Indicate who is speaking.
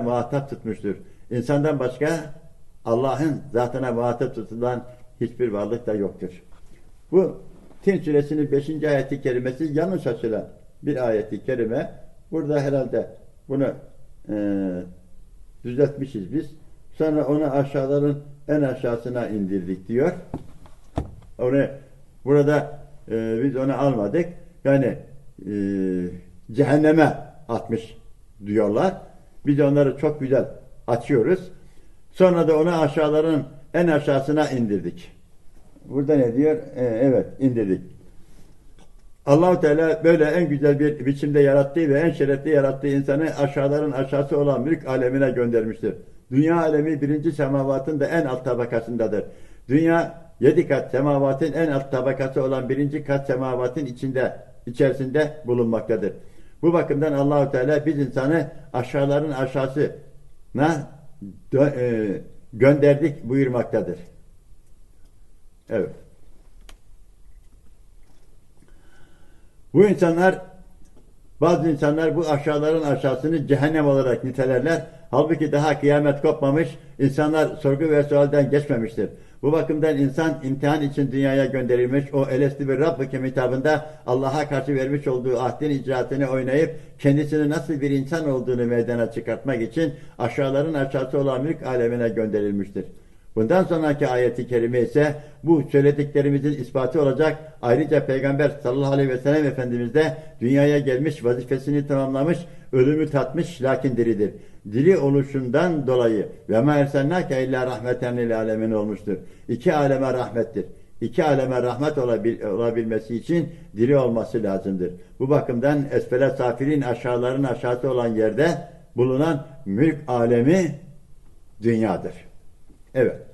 Speaker 1: muhatap tutmuştur. İnsandan başka Allah'ın zatına muhatap tutulan hiçbir varlık da yoktur. Bu Tin suresinin 5. ayeti kerimesi yanlış açılan bir ayeti kerime. Burada herhalde bunu e, düzeltmişiz biz. Sonra onu aşağıların en aşağısına indirdik diyor. Onu burada e, biz onu almadık. Yani e, cehenneme atmış diyorlar. Biz onları çok güzel açıyoruz. Sonra da onu aşağıların en aşağısına indirdik. Burada ne diyor? E, evet indirdik. Allahu Teala böyle en güzel bir biçimde yarattığı ve en şerefli yarattığı insanı aşağıların aşağısı olan mülk alemine göndermiştir. Dünya alemi birinci semavatın da en alt tabakasındadır. Dünya yedi kat semavatın en alt tabakası olan birinci kat semavatın içinde içerisinde bulunmaktadır. Bu bakımdan Allahu Teala biz insanı aşağıların aşağısına e, gönderdik buyurmaktadır. Evet. Bu insanlar bazı insanlar bu aşağıların aşağısını cehennem olarak nitelerler. Halbuki daha kıyamet kopmamış, insanlar sorgu ve sualden geçmemiştir. Bu bakımdan insan imtihan için dünyaya gönderilmiş, o elesti bir Rabbim hitabında Allah'a karşı vermiş olduğu ahdin icraatını oynayıp kendisini nasıl bir insan olduğunu meydana çıkartmak için aşağıların aşağısı olan mülk alemine gönderilmiştir. Bundan sonraki ayeti kerime ise bu söylediklerimizin ispatı olacak. Ayrıca Peygamber sallallahu aleyhi ve sellem Efendimiz de dünyaya gelmiş, vazifesini tamamlamış, ölümü tatmış lakin diridir. Diri oluşundan dolayı ve ma ersennâke illa rahmeten lil alemin olmuştur. İki aleme rahmettir. İki aleme rahmet olabil, olabilmesi için diri olması lazımdır. Bu bakımdan esfele safirin aşağıların aşağısı olan yerde bulunan mülk alemi dünyadır. Evet.